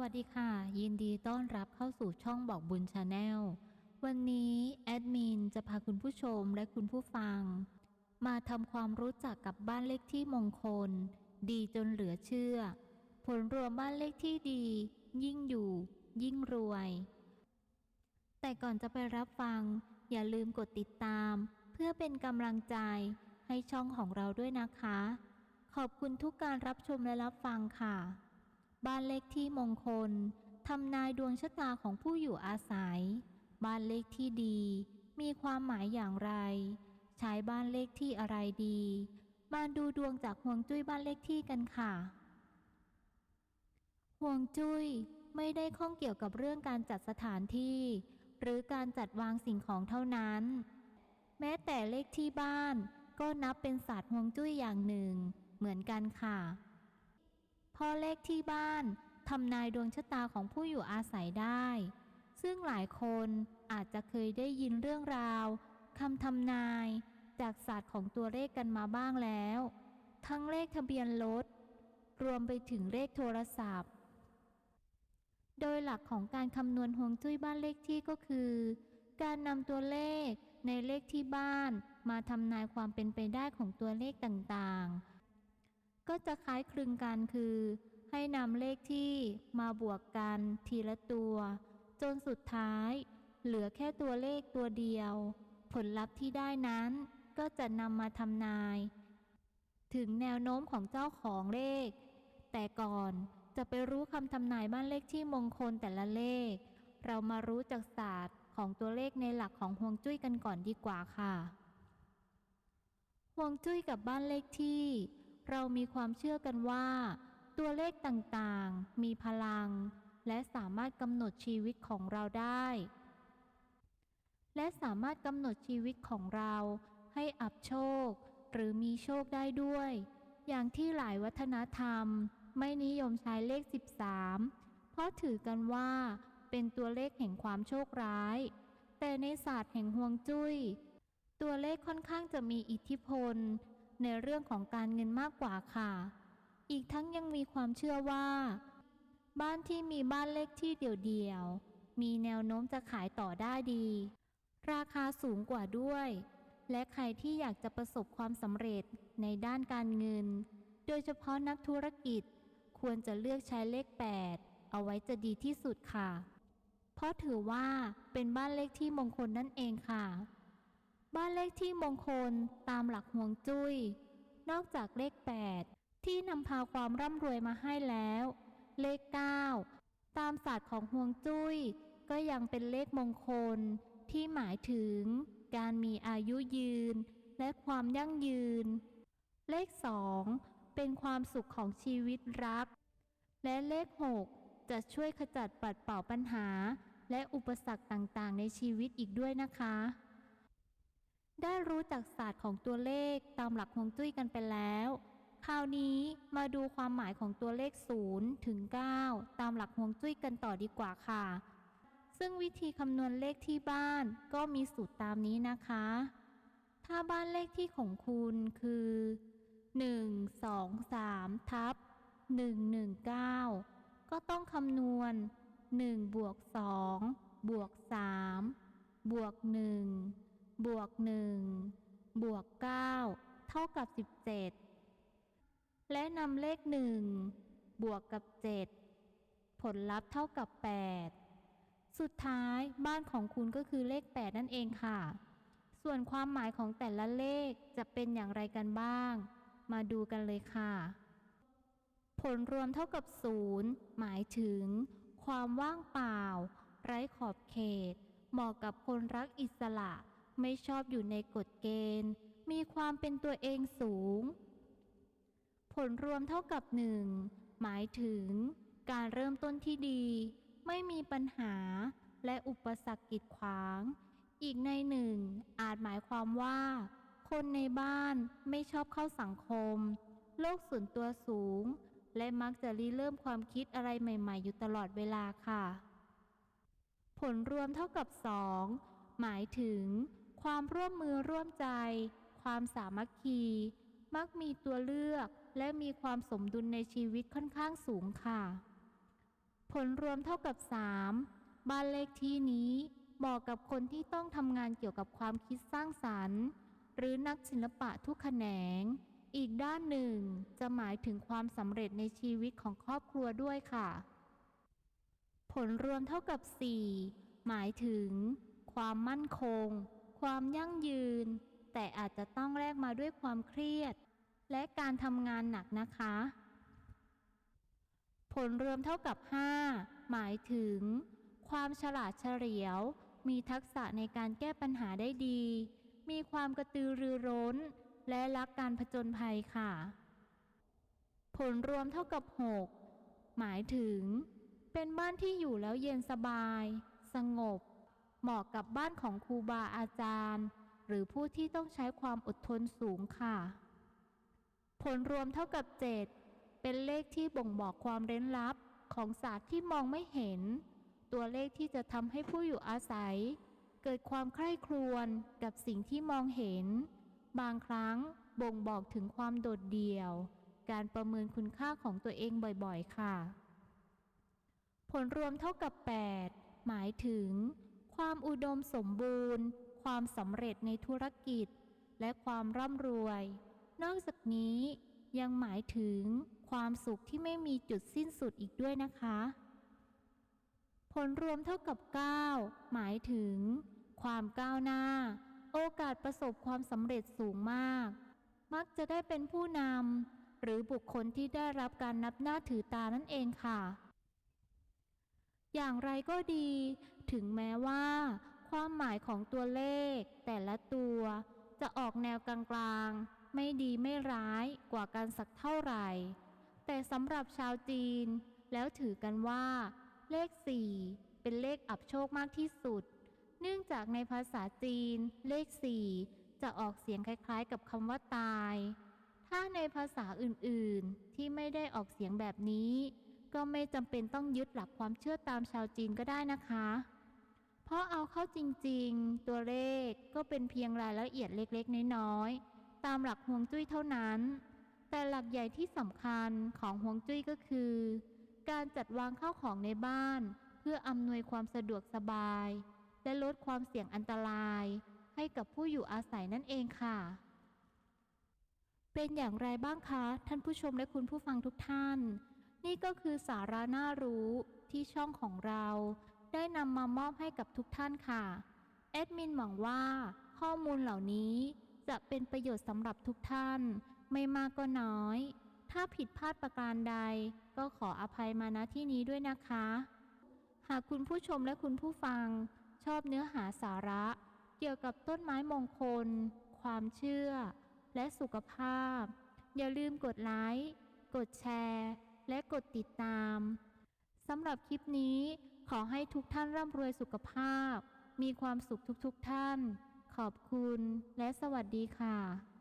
วัสดีค่ะ ยินดีต้อนรับเข้าสู่ช่องบอกบุญชาแนลวันนี้แอดมินจะพาคุณผู้ชมและคุณผู้ฟัง มาทำความรู้จักกับบ้านเลขที่มงคล ดีจนเหลือเชื่อ ผลรวมบ้านเลขที่ดี ยิ่งอยู่ ยิ่งรวย แต่ก่อนจะไปรับฟัง อย่าลืมกดติดตาม เพื่อเป็นกำลังใจให้ช่องของเราด้วยนะคะ ขอบคุณทุกการรับชมและรับฟังค่ะ บ้านเลขที่มงคลทำนายดวงชะตาของผู้อยู่อาศัย บ้านเลขที่ดี มีความหมายอย่างไร ใช้บ้านเลขที่อะไรดี มาดูดวงจากห่วงจุ้ยบ้านเลขที่กันค่ะ ห่วงจุ้ยไม่ได้ข้องเกี่ยวกับเรื่องการจัดสถานที่ หรือการจัดวางสิ่งของเท่านั้น แม้แต่เลขที่บ้านก็นับเป็นศาสตร์ห่วงจุ้ยอย่างหนึ่ง เหมือนกันค่ะ เพราะเลขที่บ้านทำนายดวงชะตาของผู้อยู่อาศัยได้ ซึ่งหลายคนอาจจะเคยได้ยินเรื่องราวคำทำนาย จากศาสตร์ของตัวเลขกันมาบ้างแล้ว ทั้งเลขทะเบียนรถรวมไปถึงเลขโทรศัพท์ โดยหลักของการคำนวณฮวงจุ้ยบ้านเลขที่ก็คือ การนำตัวเลขในเลขที่บ้านมาทำนายความเป็นไปได้ของตัวเลขต่างๆ ก็จะคล้ายคลึงกันคือ ให้นำเลขที่มาบวกกันทีละตัว จนสุดท้าย เหลือแค่ตัวเลขตัวเดียว ผลลัพธ์ที่ได้นั้น ก็จะนำมาทำนาย ถึงแนวโน้มของเจ้าของเลข แต่ก่อนจะไปรู้คำทำนายบ้านเลขที่มงคลแต่ละเลข เรามารู้จากศาสตร์ของตัวเลขในหลักของฮวงจุ้ยกันก่อนดีกว่าค่ะฮวงจุ้ยกับบ้านเลขที่ เรามีความเชื่อกันว่า ตัวเลขต่างๆ มีพลัง และสามารถกำหนดชีวิตของเราได้ และสามารถกำหนดชีวิตของเราให้อับโชค หรือมีโชคได้ด้วย อย่างที่หลายวัฒนธรรม ไม่นิยมใช้เลข 13 เพราะถือกันว่าเป็นตัวเลขแห่งความโชคร้าย แต่ในศาสตร์แห่งฮวงจุ้ย ตัวเลขค่อนข้างจะมีอิทธิพล ในเรื่องของการเงินมากกว่าค่ะ อีกทั้งยังมีความเชื่อว่า บ้านที่มีบ้านเลขที่เดี่ยวๆ มีแนวโน้มจะขายต่อได้ดี ราคาสูงกว่าด้วย และใครที่อยากจะประสบความสำเร็จในด้านการเงิน โดยเฉพาะนักธุรกิจควรจะเลือกใช้เลข 8 เอาไว้จะดีที่สุดค่ะ เพราะถือว่าเป็นบ้านเลขที่มงคลนั่นเองค่ะ บ้านเลขที่มงคลตามหลักห่วงจุย้ย นอกจากเลข 8 ที่นำพาความร่ำรวยมาให้แล้ว เลข 9 ตามศาสตร์ของห่วงจุย้ย ก็ยังเป็นเลขมงคลที่หมายถึง การมีอายุยืน และความยั่งยืน เลข 2 เป็นความสุขของชีวิตรัก และเลข 6 จะช่วยขจัดปัดเป่าปัญหา และอุปสรรคต่างๆ ในชีวิตอีกด้วยนะคะ ได้รู้จักศาสตร์ของตัวเลขตามหลักฮวงจุ้ยกันไปแล้ว คราวนี้มาดูความหมายของตัวเลข0ถึง9ตามหลักฮวงจุ้ยกันต่อดีกว่าค่ะ ซึ่งวิธีคำนวณเลขที่บ้านก็มีสูตรตามนี้นะคะ ถ้าบ้านเลขที่ของคุณคือ 1 2 3ทับ119 ก็ต้องคำนวณ1บวก2บวก3บวก1 บวก1บวก9เท่ากับ17และนำเลข1บวกกับ7ผลลัพธ์เท่ากับ8สุดท้ายบ้านของคุณก็คือเลข8นั่นเองค่ะ ส่วนความหมายของแต่ละเลขจะเป็นอย่างไรกันบ้าง มาดูกันเลยค่ะ ผลรวมเท่ากับศูนย์หมายถึง ความว่างเปล่า ไร้ขอบเขต เหมาะกับคนรักอิสระ ไม่ชอบอยู่ในกฎเกณฑ์ มีความเป็นตัวเองสูง ผลรวมเท่ากับหนึ่งหมายถึง การเริ่มต้นที่ดี ไม่มีปัญหาและอุปสรรคกีดขวาง อีกในหนึ่ง อาจหมายความว่า คนในบ้านไม่ชอบเข้าสังคม โลกส่วนตัวสูง และมักจะริเริ่มความคิดอะไรใหม่ๆ อยู่ตลอดเวลาค่ะ ผลรวมเท่ากับ2หมายถึง ความร่วมมือร่วมใจ ความสามัคคี มักมีตัวเลือกและมีความสมดุลในชีวิตค่อนข้างสูงค่ะ ผลรวมเท่ากับ 3 บ้านเลขที่นี้เหมาะกับคนที่ต้องทำงานเกี่ยวกับความคิดสร้างสรรค์ หรือนักศิลปะทุกแขนง อีกด้านหนึ่งจะหมายถึงความสำเร็จในชีวิตของครอบครัวด้วยค่ะ ผลรวมเท่ากับ 4 หมายถึง ความมั่นคง ความยั่งยืน แต่อาจจะต้องแลกมาด้วยความเครียด และการทำงานหนักนะคะ ผลรวมเท่ากับ 5 หมายถึง ความฉลาดเฉลียว มีทักษะในการแก้ปัญหาได้ดี มีความกระตือรือร้น และรักการผจญภัยค่ะ ผลรวมเท่ากับ 6 หมายถึง เป็นบ้านที่อยู่แล้วเย็นสบาย สงบ เหมาะกับบ้านของครูบาอาจารย์ หรือผู้ที่ต้องใช้ความอดทนสูงค่ะ ผลรวมเท่ากับ 7 เป็นเลขที่บ่งบอกความเร้นลับของศาสตร์ที่มองไม่เห็น ตัวเลขที่จะทำให้ผู้อยู่อาศัย เกิดความใคร่ครวญกับสิ่งที่มองเห็น บางครั้งบ่งบอกถึงความโดดเดี่ยว การประเมินคุณค่าของตัวเองบ่อยๆ ค่ะ ผลรวมเท่ากับ 8 หมายถึง ความอุดมสมบูรณ์ ความสำเร็จในธุรกิจ และความร่ำรวย นอกจากนี้ยังหมายถึงความสุขที่ไม่มีจุดสิ้นสุดอีกด้วยนะคะ ผลรวมเท่ากับ 9 หมายถึง ความก้าวหน้า โอกาสประสบความสำเร็จสูงมาก มักจะได้เป็นผู้นำหรือบุคคลที่ได้รับการนับหน้าถือตานั่นเองค่ะ อย่างไรก็ดี ถึงแม้ว่า ความหมายของตัวเลข แต่ละตัว จะออกแนวกลางๆ ไม่ดีไม่ร้ายกว่ากันสักเท่าไหร่ แต่สำหรับชาวจีน แล้วถือกันว่า เลข4เป็นเลขอับโชคมากที่สุด เนื่องจากในภาษาจีน เลข4จะออกเสียงคล้ายๆ กับคำว่าตาย ถ้าในภาษาอื่นๆ ที่ไม่ได้ออกเสียงแบบนี้ ก็ไม่จำเป็นต้องยึดหลักความเชื่อตามชาวจีนก็ได้นะคะ เพราะเอาเข้าจริงๆ ตัวเลขก็เป็นเพียงรายละเอียดเล็กๆ น้อยๆ ตามหลักฮวงจุ้ยเท่านั้น แต่หลักใหญ่ที่สำคัญของฮวงจุ้ยก็คือ การจัดวางข้าวของในบ้าน เพื่ออำนวยความสะดวกสบาย และลดความเสี่ยงอันตราย ให้กับผู้อยู่อาศัยนั่นเองค่ะเป็นอย่างไรบ้างคะ ท่านผู้ชมและคุณผู้ฟังทุกท่าน นี่ก็คือสาระน่ารู้ที่ช่องของเรา ได้นำมามอบให้กับทุกท่านค่ะ แอดมินหวังว่า ข้อมูลเหล่านี้จะเป็นประโยชน์สำหรับทุกท่าน ไม่มากก็น้อย ถ้าผิดพลาดประการใด ก็ขออภัยมาณที่นี้ด้วยนะคะ หากคุณผู้ชมและคุณผู้ฟัง ชอบเนื้อหาสาระ เกี่ยวกับต้นไม้มงคล ความเชื่อ และสุขภาพ อย่าลืมกดไลค์กดแชร์ และกดติดตามสำหรับคลิปนี้ขอให้ทุกท่านร่ำรวยสุขภาพ มีความสุขทุกๆทท่าน ขอบคุณและสวัสดีค่ะ